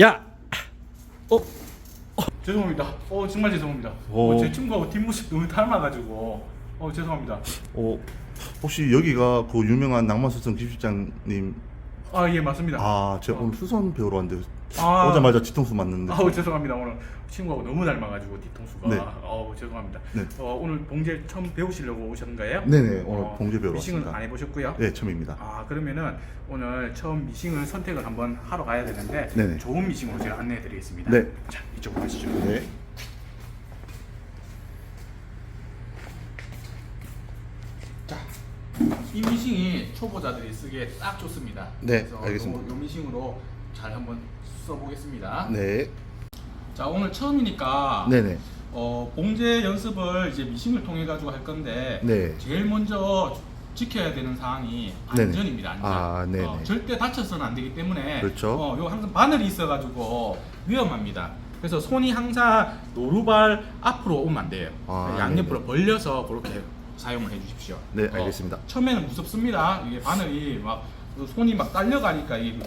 야! 어? 죄송합니다. 어 정말 죄송합니다. 오. 어, 제 친구하고 뒷모습 너무 닮아가지고 어 죄송합니다. 어, 혹시 여기가 그 유명한 낭만수성 김실장님 아 예 맞습니다. 아 제가 오늘 수선 배우러 왔는데 아. 오자마자 뒤통수 맞는데 아우 죄송합니다 오늘 친구하고 너무 닮아가지고 뒤통수가 네. 어우 죄송합니다. 네. 어, 오늘 봉제 처음 배우시려고 오셨는 거예요? 네네, 오늘 봉제 배우러 미싱은 왔습니다. 안 해보셨고요? 네 처음입니다 아 그러면은 오늘 처음 미싱을 선택을 한번 하러 가야 되는데 네네. 좋은 미싱으로 제가 안내해드리겠습니다. 네. 자 이쪽으로 가시죠. 네 자, 이 미싱이 초보자들이 쓰기에 딱 좋습니다. 네, 그래서 알겠습니다. 요, 요 미싱으로 잘 한번 써보겠습니다. 네. 자 오늘 처음이니까 네네 어, 봉제 연습을 이제 미싱을 통해 가지고 할 건데 네. 제일 먼저 지켜야 되는 사항이 네네. 안전입니다. 안전. 아, 네네. 어, 절대 다쳐서는 안 되기 때문에 그렇죠. 어, 요 항상 바늘이 있어가지고 위험합니다. 그래서 손이 항상 노루발 앞으로 오면 안 돼요. 아, 양옆으로 네네. 벌려서 그렇게 사용을 해주십시오. 네, 어, 알겠습니다. 처음에는 무섭습니다. 이게 바늘이 막 그 손이 막 딸려가니까 이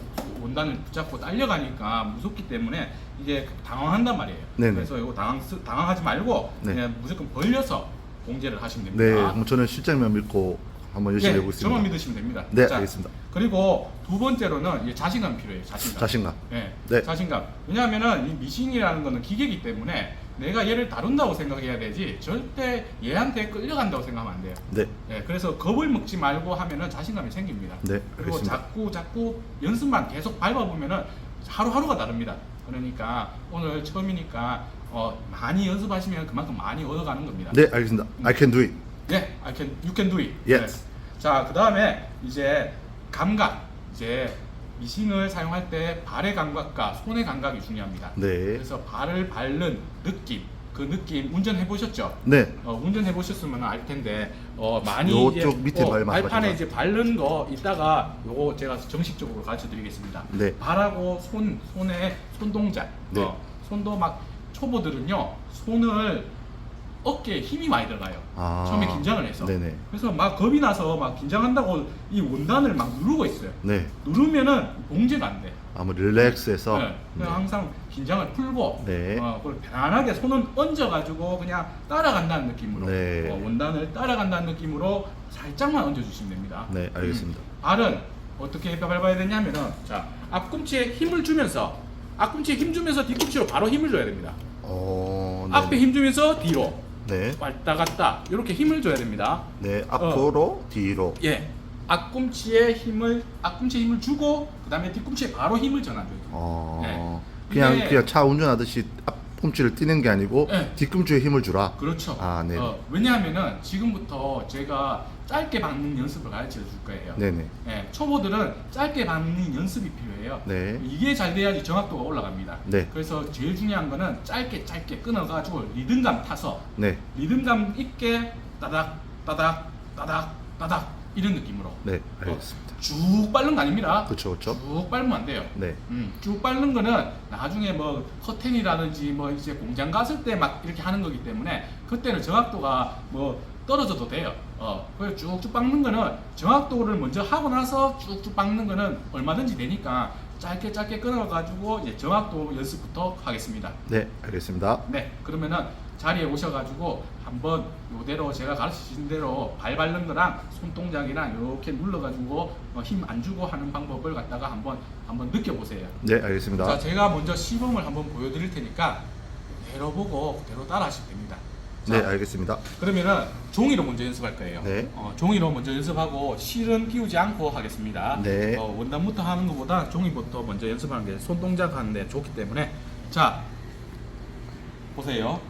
원단을 붙잡고 딸려가니까 무섭기 때문에 이게 당황한단 말이에요. 네네. 그래서 이거 당황 당황하지 말고 네. 그냥 무조건 벌려서 봉제를 하시면 네 됩니다. 그럼 저는 실장님만 믿고 한번 열심히 네, 해보겠습니다 저만 믿으시면 됩니다. 네, 알겠습니다. 그리고 두 번째로는 이제 자신감 필요해요. 자신감. 자신감 네, 네. 자신감. 왜냐하면은 이 미싱이라는 거는 기계이기 때문에 내가 얘를 다룬다고 생각해야 되지 절대 얘한테 끌려간다고 생각하면 안 돼요. 네 네, 그래서 겁을 먹지 말고 하면은 자신감이 생깁니다. 네, 그리고 알겠습니다. 자꾸 자꾸 연습만 계속 밟아보면은 하루하루가 다릅니다. 그러니까 오늘 처음이니까 어, 많이 연습하시면 그만큼 많이 얻어가는 겁니다. 네 알겠습니다 I can do it 네, I can, you can do it. Yes. 네. 자, 그 다음에 이제 감각, 이제 미싱을 사용할 때 발의 감각과 손의 감각이 중요합니다. 네 그래서 발을 밟는 느낌, 그 느낌 운전해 보셨죠? 네. 어, 운전해 보셨으면 알 텐데 어, 많이 요쪽 밑에 어, 발 발판에 거. 이제 바른 거 이따가 요거 제가 정식적으로 가르쳐 드리겠습니다. 네. 발하고 손 손의 손 동작. 네. 어, 손도 막 초보들은요 손을 어깨에 힘이 많이 들어가요. 아. 처음에 긴장을 해서. 네네. 그래서 막 겁이 나서 막 긴장한다고 이 원단을 막 누르고 있어요. 네 누르면은 봉제가 안 돼. 아무 릴렉스해서 네. 그냥 항상 긴장을 풀고 네. 어, 그리고 편안하게 손은 얹어가지고 그냥 따라간다는 느낌으로 네. 어, 원단을 따라간다는 느낌으로 살짝만 얹어주시면 됩니다. 네, 알겠습니다. 음. 발은 어떻게 밟아야 되냐면은 자 앞꿈치에 힘을 주면서 앞꿈치에 힘 주면서 뒤꿈치로 바로 힘을 줘야 됩니다. 어, 네. 앞에 힘 주면서 뒤로 네. 왔다 갔다 이렇게 힘을 줘야 됩니다. 네, 앞으로, 뒤로. 예. 앞꿈치에 힘을 앞꿈치에 힘을 주고 그다음에 뒤꿈치에 바로 힘을 전환줘요. 어, 네. 그냥 이게- 그냥 차 운전하듯이 앞 꿈치를 뛰는 게 아니고 네. 뒤꿈치에 힘을 주라. 그렇죠. 아, 네. 어, 왜냐하면은 지금부터 제가 짧게 박는 연습을 가르쳐 줄 거예요. 네네. 예, 초보들은 짧게 박는 연습이 필요해요. 네. 이게 잘 돼야지 정확도가 올라갑니다. 네. 그래서 제일 중요한 거는 짧게 짧게 끊어가지고 리듬감 타서 네, 리듬감 있게 따닥 따닥 따닥 따닥 이런 느낌으로 네, 알겠습니다. 쭉 빠른 거 아닙니다. 그렇죠, 그렇죠. 쭉 빨면 안 돼요. 네, 음, 쭉 빠른 거는 나중에 뭐 커튼이라든지 뭐 이제 공장 갔을 때 막 이렇게 하는 거기 때문에 그때는 정확도가 뭐 떨어져도 돼요. 어, 그래서 쭉쭉 빻는 거는 정확도를 먼저 하고 나서 쭉쭉 빻는 거는 얼마든지 되니까 짧게 짧게 끊어가지고 이제 정확도 연습부터 하겠습니다. 네, 알겠습니다. 네, 그러면은 자리에 오셔가지고 한번 요대로 제가 가르치신 대로 발 밟는 거랑 손동작이랑 이렇게 눌러가지고 어, 힘안 주고 하는 방법을 갖다가 한번 한번 느껴보세요. 네, 알겠습니다. 자, 제가 먼저 시범을 한번 보여드릴 테니까 그대로 보고 그대로 따라하시면 됩니다. 자, 네, 알겠습니다. 그러면은 종이로 먼저 연습할 거예요. 네. 어, 종이로 먼저 연습하고 실은 끼우지 않고 하겠습니다. 네. 어, 원단부터 하는 것보다 종이부터 먼저 연습하는 게 손동작 하는데 좋기 때문에 자 보세요.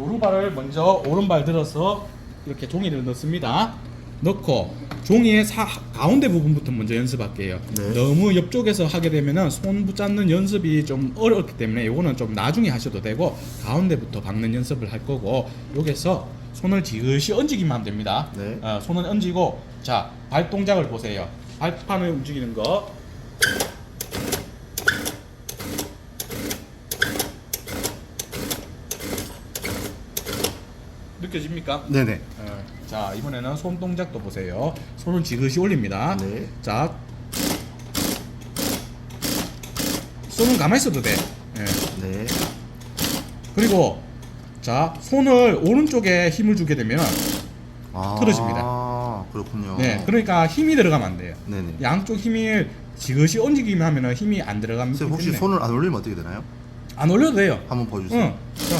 오른발을 먼저 오른발 들어서 이렇게 종이를 넣습니다. 넣고 종이의 사, 가운데 부분부터 먼저 연습할게요. 네. 너무 옆쪽에서 하게 되면은 손 붙잡는 연습이 좀 어렵기 때문에 이거는 좀 나중에 하셔도 되고 가운데부터 박는 연습을 할 거고 여기서 손을 지그시 얹기만 하면 됩니다. 네. 어, 손을 얹고 자 발 동작을 보세요. 발판을 움직이는 거. 느껴집니까? 네네. 어, 자 이번에는 손 동작도 보세요. 손을 지그시 올립니다. 네. 자 손은 가만히 있어도 돼. 예. 네. 그리고 자 손을 오른쪽에 힘을 주게 되면 아, 틀어집니다. 그렇군요. 네 그러니까 힘이 들어가면 안 돼요. 네네. 양쪽 힘이 지그시 얹기만 하면은 힘이 안 들어가면 선생님 혹시 손을 안 올리면 어떻게 되나요? 안 올려도 돼요. 한번 보여주세요. 응. 자,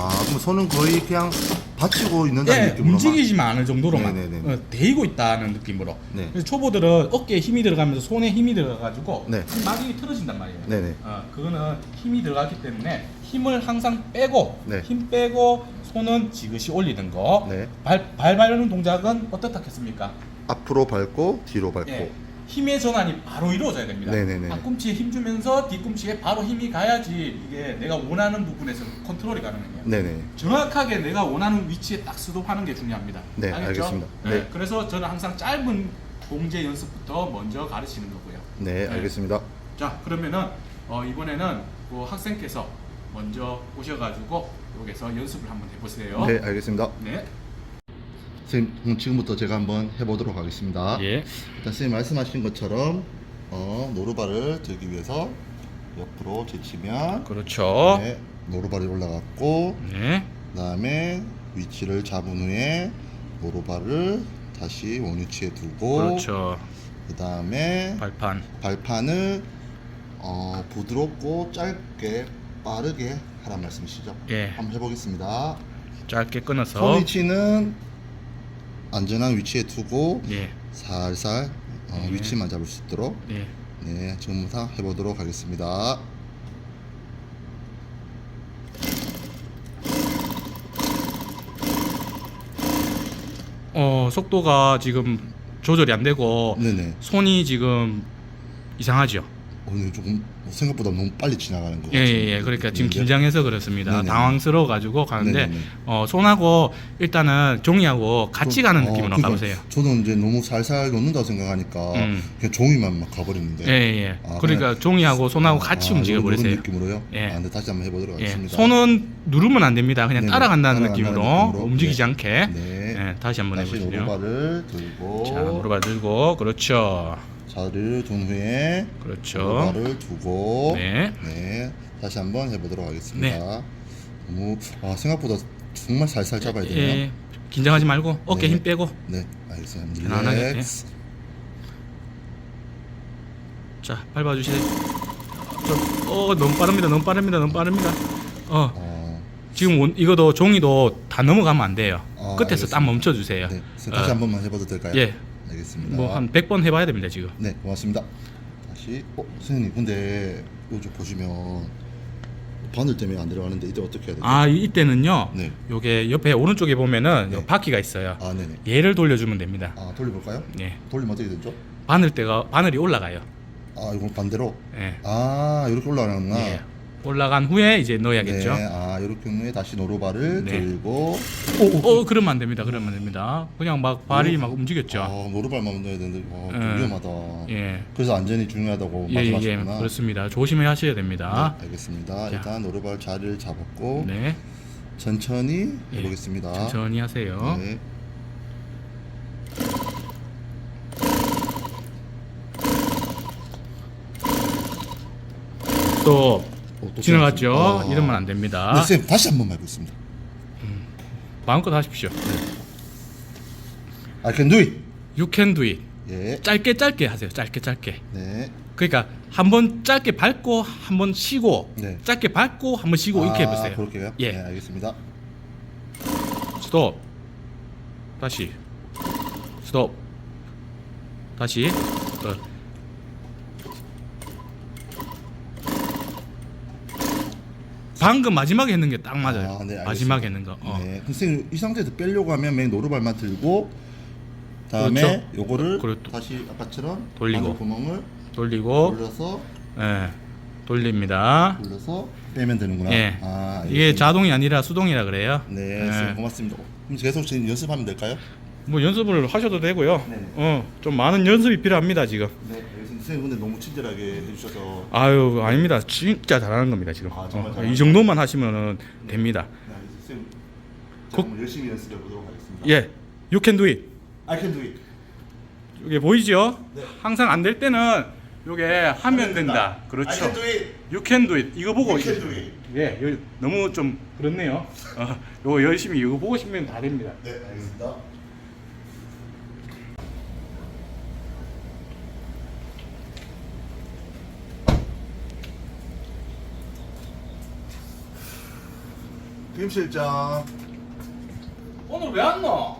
아, 그럼 손은 거의 그냥 받치고 있는다는 예, 느낌으로. 움직이지만 않을 정도로만 네네네. 어, 데이고 있다는 느낌으로. 네. 그래서 초보들은 어깨에 힘이 들어가면서 손에 힘이 들어가가지고 네. 막이 틀어진단 말이에요. 네네. 어, 그거는 힘이 들어가기 때문에 힘을 항상 빼고 네. 힘 빼고 손은 지그시 올리는 거. 네. 발, 발 밟는 동작은 어떻겠습니까? 앞으로 밟고 뒤로 밟고. 예. 힘의 전환이 바로 이루어져야 됩니다. 네네네. 앞꿈치에 힘 주면서 뒤꿈치에 바로 힘이 가야지 이게 내가 원하는 부분에서 컨트롤이 가능해요. 네네. 정확하게 내가 원하는 위치에 딱 스톱하는 게 중요합니다. 네, 알겠습니다. 네. 네. 그래서 저는 항상 짧은 공제 연습부터 먼저 가르치는 거고요. 네, 알겠습니다. 자, 그러면은 어, 이번에는 그 학생께서 먼저 오셔가지고 여기서 연습을 한번 해보세요. 네, 알겠습니다. 네. 선생님, 지금부터 제가 한번 해보도록 하겠습니다. 예. 일단 선생님 말씀하신 것처럼 어, 노루발을 들기 위해서 옆으로 제치면 그렇죠. 네, 노루발이 올라갔고 네. 그다음에 위치를 잡은 후에 노루발을 다시 원위치에 두고 그렇죠. 그다음에 발판. 발판을 어, 부드럽고 짧게 빠르게 하란 말씀이시죠? 예. 한번 해보겠습니다. 짧게 끊어서. 손 위치는 안전한 위치에 두고 예. 살살 어, 예. 위치만 잡을 수 있도록 예. 네 지금부터 해보도록 하겠습니다. 어, 속도가 지금 조절이 안 되고 네네. 손이 지금 이상하죠. 오늘 조금 생각보다 너무 빨리 지나가는 거. 예, 예, 예. 그러니까 지금 긴장해서 그렇습니다. 네네네. 당황스러워 가지고 가는데 네네네. 어, 손하고 일단은 종이하고 같이 가는 느낌으로 그러니까 가보세요. 저는 이제 너무 살살 놓는다고 생각하니까 음. 그냥 종이만 막 가버리는데. 예, 예. 아, 그러니까 그냥- 종이하고 손하고 같이 아, 움직여 요런- 요런 버리세요. 느낌으로요. 예. 아, 근데 다시 한번 해보도록 예. 하겠습니다. 손은 누르면 안 됩니다. 그냥 네네. 따라간다는 따라간다는 느낌으로, 느낌으로. 움직이지 네. 않게. 네. 예, 다시 한번 다시 해보시죠. 노루발을 들고 자, 노루발 들고, 그렇죠, 자리를 둔 후에 그렇죠. 노루발을 두고 네. 네, 다시 한번 해보도록 하겠습니다. 너무 아, 생각보다 정말 살살 잡아야 되네요. 예, 긴장하지 말고 어깨 네. 힘 빼고. 네, 알겠습니다. 편안하게. 릴렉스. 자, 밟아주세요. 좀, 어, 너무 빠릅니다. 너무 빠릅니다. 너무 빠릅니다. 어, 어, 지금 원- 이거도 종이도 다 넘어가면 안 돼요. 아, 끝에서 알겠습니다. 딱 멈춰 주세요. 네, 선생님 다시 어, 한 번만 해봐도 될까요? 예. 알겠습니다. 뭐 한 100번 해봐야 됩니다 지금. 네, 고맙습니다. 다시, 어, 선생님, 근데 요즘 보시면 바늘 때문에 안 들어가는데 이때 어떻게 해야 되죠? 아 이- 이때는요. 네. 요게 옆에 오른쪽에 보면은 네. 요 바퀴가 있어요. 아, 네네. 얘를 돌려주면 됩니다. 아, 돌려볼까요? 예. 돌리면 어떻게 되죠? 바늘 때가 바늘이 올라가요. 아, 이건 반대로. 예. 아, 이렇게 올라가는구나. 예. 올라간 후에 이제 넣어야겠죠. 네, 아, 이렇게 후에 다시 노루발을 네. 들고 오, 어, 그러면 안 됩니다. 그러면 안 됩니다. 그냥 막 발이 막 움직였죠. 아, 노루발만 넣어야 되는데 와, 좀 예. 위험하다. 예. 그래서 안전이 중요하다고 예, 예, 예, 말씀하셨구나. 그렇습니다. 조심히 하셔야 됩니다. 네, 알겠습니다. 자. 일단 노루발 자리를 잡았고 네. 천천히 예. 해보겠습니다. 천천히 하세요. 네. 또 지나갔죠. 아. 이러면 안 됩니다. 네, 쌤 다시 한번 해보겠습니다. 마음껏 하십시오. I can do it. You can do it. 예. 짧게 짧게 하세요. 짧게 짧게. 네. 그러니까 한 번 짧게 밟고 한 번 쉬고 네. 짧게 밟고 한 번 쉬고 이렇게 아, 해보세요. 그렇게요? 예. 네, 알겠습니다. 스톱. 다시. 스톱. 다시. 어. 방금 마지막에 했는 게 딱 맞아요. 아, 네, 알겠습니다. 마지막에 했는 거. 어. 네. 선생님 이 상태에서 빼려고 하면 맨 노루발만 들고 다음에 그렇죠. 요거를 그렇죠. 다시 아까처럼 돌리고. 구멍을 돌리고 돌려서 예. 돌립니다. 돌려서 빼면 되는구나. 예. 아, 이게 알겠습니다. 자동이 아니라 수동이라 그래요. 네, 예. 선생님 고맙습니다. 그럼 계속 지금 연습하면 될까요? 뭐 연습을 하셔도 되고요. 네네. 어, 좀 많은 연습이 필요합니다, 지금. 네, 선생님 근데 너무 친절하게 해주셔서 아유, 아닙니다. 진짜 잘하는 겁니다, 지금. 아, 정말 어, 잘하는 이 정도만 하시면은 됩니다. 네, 알겠습니다. 선생님 한번 열심히 연습해 보도록 하겠습니다. 예. You can do it. I can do it. 이게 보이죠? 네. 항상 안 될 때는 요게 하면 된다. 그렇죠. You can do it. 이거 보고 이제- 예, 요, 너무 좀 그렇네요. 어, 요거 열심히 이거 보고 싶으면 다 됩니다. 네, 알겠습니다. 김 실장, 오늘 왜 왔노?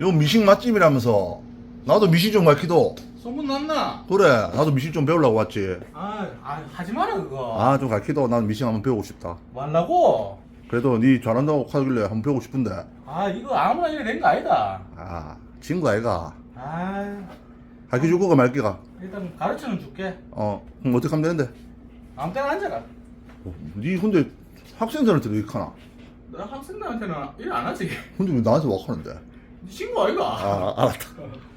요 미식 맛집이라면서 나도 미식 좀 가르치도. 소문 났나? 그래, 나도 미식 좀 배우려고 왔지. 아, 아 하지 마라 그거. 아, 좀 가르치도. 난 미식 한번 배우고 싶다. 말라고? 그래도 니 잘한다고 하길래 한번 배우고 싶은데. 아 이거 아무나 이래 된거 아니다. 아, 친구 아이가. 아 가르쳐 줄 거가 말기가. 일단 가르쳐는 줄게. 어, 그럼 어떻게 하면 되는데? 아무 때나 앉아라. 어, 니 근데 학생들한테 왜 이렇게 하나? 나 학생들한테는 일 안 하지. 근데 왜 나한테 와 하는데? 네 친구 아이가? 아, 알았다.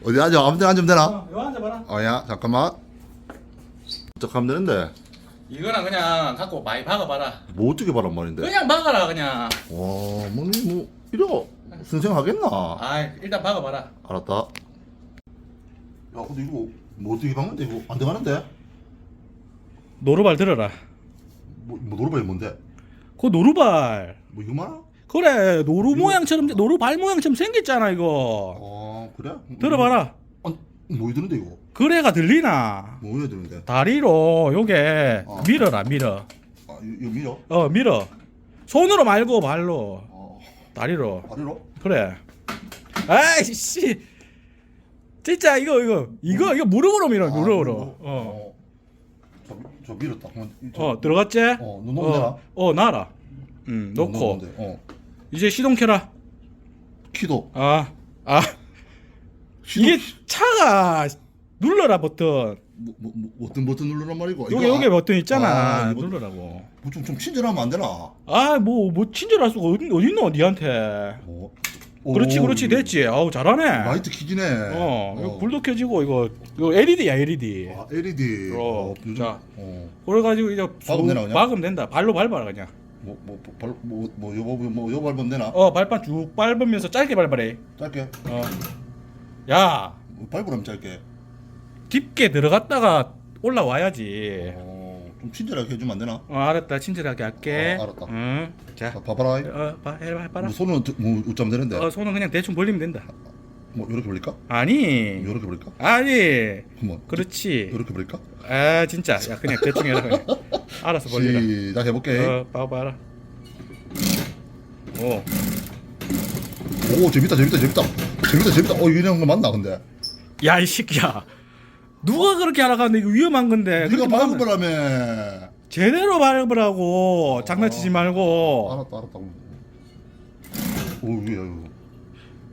어디 앉아? 아무 데나 앉으면 되나? 어, 여기 앉아봐라. 어, 야, 잠깐만. 어떻게 하면 되는데? 이거나 그냥 갖고 많이 박아봐라. 뭐 어떻게 바란 말인데? 그냥 박아라 그냥. 와, 뭐, 니 뭐, 이래가 선생 하겠나? 아 일단 박아봐라. 알았다. 야, 근데 이거, 뭐 어떻게 박는데? 이거 안 돼가는데? 노루발 들어라. 뭐, 뭐 노르발이 뭔데? 그 노루발. 뭐 말아? 그래 노루 이거- 모양처럼 노루 발 모양처럼 생겼잖아 이거. 어, 그래? 들어봐라. 아, 뭐 이러는데 이거? 그래가 들리나? 뭐 드는데? 다리로 요게 어. 밀어라 밀어. 아, 이거, 이거 밀어? 어 밀어. 손으로 말고 발로. 어, 다리로. 다리로? 그래. 아이씨. 진짜 이거 이거 이거 이거 무릎으로 밀어 아, 무릎으로. 무릎으로? 어. 저, 저 밀었다. 어 들어갔지? 어, 너 놓으면 되나? 어, 어 놔라. 음너 놓고 놓으면 돼. 어. 이제 시동 켜라. 키도. 아 아. 시도- 이게 차가 눌러라 버튼. 뭐, 뭐, 뭐 어떤 버튼 누르란 말이고? 요게 이거 요게 아- 버튼 있잖아. 아, 이거- 누르라고. 뭐 좀, 좀 친절하면 안 되나? 아뭐 뭐 친절할 수가 어디 어디 있노 니한테. 어. 그렇지 오, 그렇지 됐지. 아우 잘하네. 라이트 키지네. 어, 이거 불도 켜지고 이거 이거 LED야 LED. 아, LED. 어, 자. 어. 그래가지고 이제 박으면 되나, 그냥? 박으면 된다. 발로 밟아라 그냥. 뭐, 뭐, 뭐, 발, 뭐, 뭐, 뭐, 요거 밟으면 되나? 어 발판 쭉 밟으면서 짧게 밟아래. 짧게. 어. 야뭐 밟으라면 짧게. 깊게 들어갔다가 올라와야지. 어, 좀 친절하게 해주면 안 되나? 어 알았다 친절하게 할게. 어, 알았다. 응. 자. 봐, 봐봐라. 어, 봐, 해봐, 해봐라. 뭐 손은 어떻게- 뭐 어쩌면 되는데? 어, 손은 그냥 대충 벌리면 된다. 뭐 이렇게 벌릴까? 아니, 이렇게 벌릴까? 아니, 한번. 그렇지. 이렇게 벌릴까? 아, 진짜. 야, 그냥 대충 해라. 그냥. 알아서 벌리라. 시작 해볼게. 어, 봐봐라. 오, 오 재밌다 재밌다 재밌다 재밌다 재밌다. 어 이런 거 맞나 근데? 야, 이 새끼야. 누가 그렇게 하는데 이거 위험한 건데. 네가 그렇게 하면. 제대로 밟으라고. 장난치지 말고. 알았다 알았다. 오 이게 이거.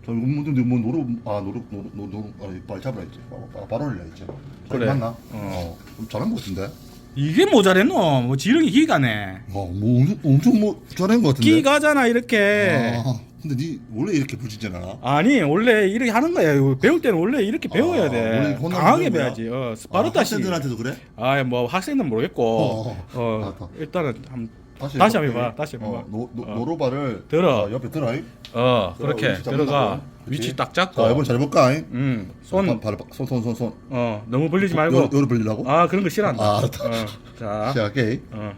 저 이거 뭔데 뭐 노루 아 노루 노루 노루 노루 아니 발 잡으라 했지. 바- 바로 올려 했지. 그래. 맞나? 어. 어. 좀 잘한 것 같은데. 이게 모자랬노? 뭐 지렁이 기가네. 어, 뭐 엄청, 엄청 뭐 잘한 것 같은데. 기가잖아, 이렇게. 아, 근데 니 원래 이렇게 않아? 아니 원래 이렇게 하는 거야. 이거 배울 때는 원래 이렇게 배워야 아, 원래 돼. 혼나면 강하게 배우는 거야? 배워야지. 어, 아, 스파르타식. 학생들한테도 그래? 아, 뭐 학생은 모르겠고. 어, 어, 어. 알았다. 일단은 한 다시, 다시. 한번 해봐, 다시 한번 어, 해봐. 노, 노, 어. 노루발을 들어. 어, 옆에 들어. 잉? 어, 들어가, 그렇게 위치. 들어가. 그치? 위치 딱 잡고. 자, 이번 잘 해볼까? 잉? 음. 손 발, 손, 손, 손, 손. 어, 너무 벌리지 말고. 요로, 요로 벌리려고? 아, 그런 거 싫어한다. 아, 알았다. 어. 자. 시작해. 어.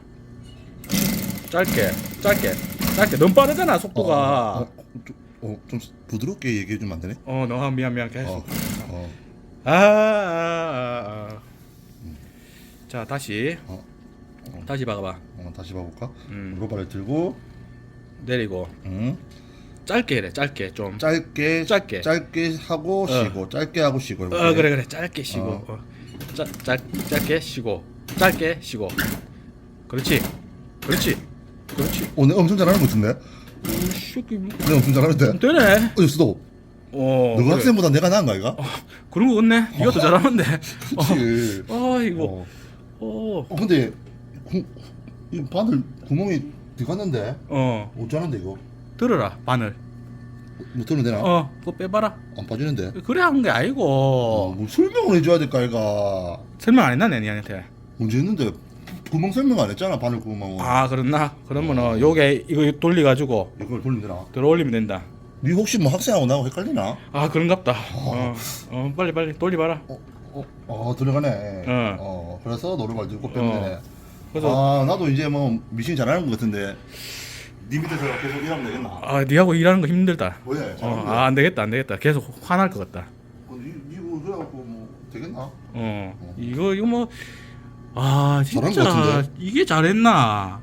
짧게. 짧게. 짧게. 너무 빠르잖아, 속도가. 어, 어, 좀, 어, 좀 부드럽게 얘기해 주면 안 되네? 어, 너무 미안 미안 계속. 어, 어, 아, 아, 아, 아. 자, 다시. 어, 다시 박아봐. 어, 다시 봐볼까? 음. 노루발을 들고, 내리고. 응? 짧게 해래, 짧게 좀. 짧게, 짧게. 짧게 하고 어. 쉬고, 짧게 하고 쉬고. 어, 해볼게. 그래, 그래. 짧게 쉬고. 어. 어. 짧, 짧, 짧게 쉬고. 짧게 쉬고. 그렇지. 그렇지. 그렇지. 어, 내가 엄청 잘하는 것 같은데? 오, 새끼. 뭐. 내가 엄청 잘하는데? 되네. 어, 수도. 어. 너가 그래. 학생보다 내가 나은 거 아이가? 그런 거 없네. 네가 더 잘하는데. 그치. 어, 이거. 어. 어. 어, 근데, 구, 이 바늘 구멍이 들어갔는데? 어. 어쩌는데, 이거? 들어라. 바늘. 뭐 들면 되나? 어. 그거 빼봐라. 안 빠지는데? 그래 한 게 아니고. 어, 뭐 설명을 해줘야 될까, 아이가? 설명 안 했나 내 니한테. 문제 있는데, 구멍 설명 안 했잖아, 바늘 구멍은. 아 그렇나? 그러면은 요게 이거 돌려 가지고 이걸 돌리면 되나? 들어 올리면 된다. 니 혹시 뭐 학생하고 나하고 헷갈리나? 아 그런갑다. 어, 어 빨리 빨리 돌려봐라. 어, 어, 어 들어가네. 어. 어, 그래서 노루발 들고 빼면 어. 되네. 그래서 아 나도 이제 뭐 미신 잘하는 것 같은데 네 밑에서 계속 일하면 되겠나? 아 니하고 일하는 거 힘들다. 왜? 어, 잘하는 아, 안 되겠다, 안 되겠다. 계속 화날 것 같다. 어, 니, 니 그래갖고 뭐 되겠나? 어, 이거 이거 뭐, 아 잘한 진짜 것 같은데? 이게 잘했나?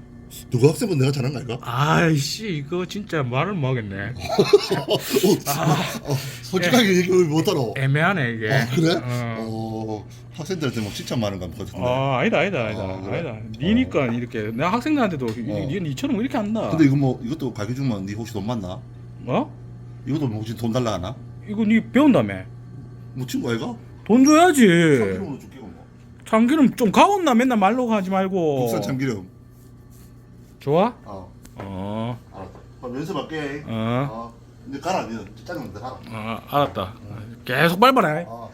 누가 학생분 내가 잘한 거 아닐까? 아이씨 이거 진짜 말을 못 하겠네. 어, 어, 솔직하게 얘기를 못하러. 애매하네 이게. 아 그래? 어. 어, 학생들한테 뭐 칭찬 많은 거 같은데. 아 아니다 아니다 아니다 아, 그래? 아니다. 니니까 이렇게 내가 학생들한테도 니 니처럼 이렇게 한다. 근데 이거 뭐 이것도 가게 주면 니 혹시 돈 받나? 어? 이것도 뭐 혹시 돈 달라 하나? 이거 니 배운다며? 뭐 친구 아이가? 돈 줘야지. 참기름으로 줄게 그럼 뭐. 참기름 좀 가온나 맨날 말로 하지 말고. 국산 참기름. 좋아? 어. 어. 알았다. 그럼 연습할게. 어. 어. 근데 가라. 니 짜증 내 가라. 어 알았다. 계속 밟아라. 아,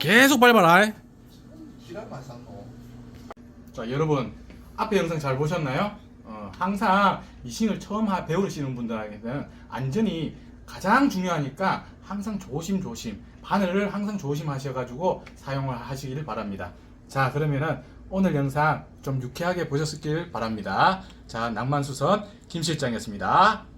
계속 밟아라. 시간 많이 쌌노. 자 여러분 앞에 영상 잘 보셨나요? 어, 항상 이 신을 처음 하- 배우시는 분들에게는 안전이 가장 중요하니까 항상 조심조심 바늘을 항상 조심하셔가지고 사용을 하시길 바랍니다. 자 그러면은 오늘 영상 좀 유쾌하게 보셨길 바랍니다. 자 낭만수선 김 실장이었습니다.